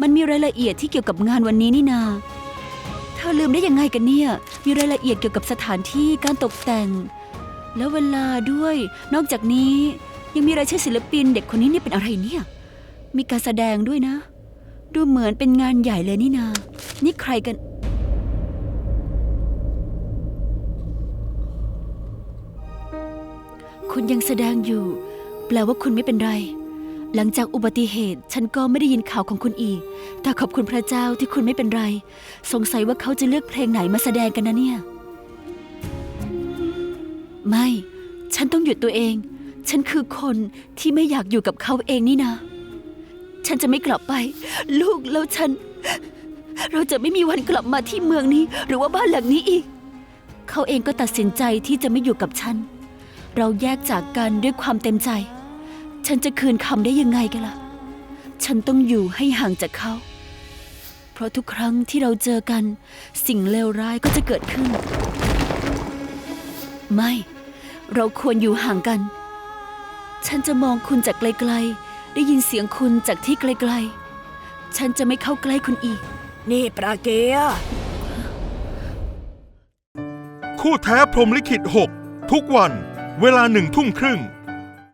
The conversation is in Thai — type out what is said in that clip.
มันมีรายละเอียดที่เกี่ยวกับงานวันนี้นี่นา เธอลืมได้ยังไงกันเนี่ย มีรายละเอียดเกี่ยวกับสถานที่การตกแต่ง แล้วเวลาด้วย นอกจากนี้ยังมีรายชื่อศิลปินเด็กคนนี้นี่เป็นอะไรเนี่ย มีการแสดงด้วยนะ ดูเหมือนเป็นงานใหญ่เลยนี่นา นี่ใครกัน คุณยังแสดงอยู่ แปลว่าคุณไม่เป็นไร หลังจากอุบัติเหตุฉันก็ไม่ได้ยินข่าวของคุณอีก แต่ขอบคุณพระเจ้าที่คุณไม่เป็นไร สงสัยว่าเขาจะเลือกเพลงไหนมาแสดงกันนะเนี่ย ไม่ ฉันต้องหยุดตัวเอง ฉันคือคนที่ไม่อยากอยู่กับเขาเองนี่นะ ฉันจะไม่กลับไป ลูกแล้วฉัน เราจะไม่มีวันกลับมาที่เมืองนี้ หรือว่าบ้านหลังนี้อีก เขาเองก็ตัดสินใจที่จะไม่อยู่กับฉัน เราแยกจากกันด้วยความเต็มใจ ฉันจะคืนคำได้ยังไงกันล่ะ ฉันต้องอยู่ให้ห่างจากเขา เพราะทุกครั้งที่เราเจอกัน สิ่งเลวร้ายก็จะเกิดขึ้น ไม่ เราควรอยู่ห่างกัน ฉันจะมองคุณจากไกลๆ ได้ยินเสียงคุณจากที่ไกลๆ ฉันจะไม่เข้าใกล้คุณอีก นี่ปราเกียร์คู่แท้พรหมลิขิต 6 ทุกวัน เวลาหนึ่งทุ่มครึ่ง